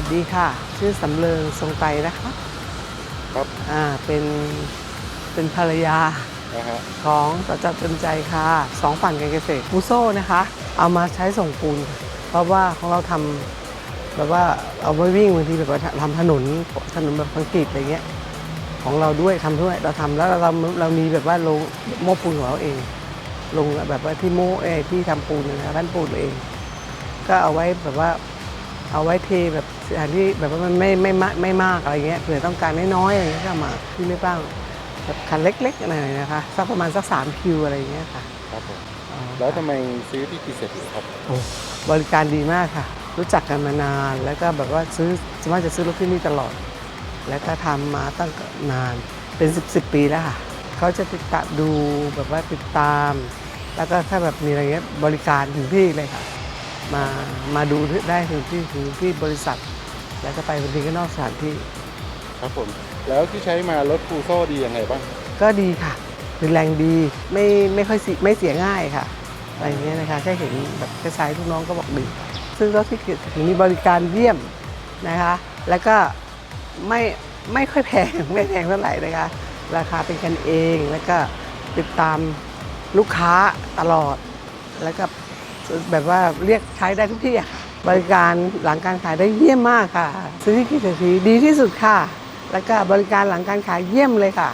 ดีค่ะ ชื่อสำเริงทรงไตรนะคะครับอ่าเป็นเป็นภรรยานะฮะของสจเต็มใจค่ะสองฝั่งการเกษตรปูโซ่นะคะ เอามาใช้ส่งปูนค่ะเพราะว่าของเราทำแบบว่าเอาไว้วิ่งบางทีแบบว่าทำถนนถนนแบบคอนกรีตอะไรเงี้ยของเราด้วยทำด้วยเราทำแล้วเราเรามีแบบว่าลงโม้ปูนของเราเองลงแบบว่าที่โม้เอยที่ทำปูนนะร้านปูนเอง ก็เอาไว้แบบว่า เอาไว้เทแบบสถานที่แบบว่ามันไม่ไม่มากไม่มากอะไรเงี้ยเผื่อต้องการน้อยๆอะไรเงี้ยก็เอามาที่ไม่บ้างแบบคันเล็กๆหน่อยนะคะสักประมาณสักสามคิวอะไรเงี้ยค่ะครับผมอ๋อแล้วทำไมซื้อที่กีเซ็ตครับโอ้บริการดีมากค่ะ รู้จักกันมานานแล้วก็แบบว่าซื้อสามารถจะซื้อรถที่นี่ตลอด แล้วก็ทำมาตั้งนานเป็น 10บสปีแล้วค่ะเขาจะติดตามดูแบบว่าติดตาม แล้วก็ถ้าแบบมีอะไรเงี้ยบริการถึงที่เลยค่ะ มามาดูได้ถึงที่ถึงที่บริษัท แล้วก็ไปบางทีก็นอกสถานที่ ครับผม แล้วที่ใช้มารถฟูโซ่ดียังไงบ้าง ก็ดีค่ะเป็นแรงดีไม่ไม่ค่อยเสียไม่เสียง่ายค่ะอะไรอย่างเงี้ยนะคะแค่เห็นแบบแค่ใช้ทุกน้องก็บอกดี ซึ่งรถที่เกิดถึงมีบริการเยี่ยมนะคะ แล้วก็ไม่ไม่ค่อยแพงไม่แพงเท่าไหร่นะคะ ราคาเป็นกันเองแล้วก็ติดตามลูกค้าตลอด แล้วก็ แบบว่าเรียกใช้ได้ทุกที่ค่ะบริการหลังการขายได้เยี่ยมมากค่ะซื้อที่กิจสีดีที่สุดค่ะ แล้วก็บริการหลังการขายเยี่ยมเลยค่ะ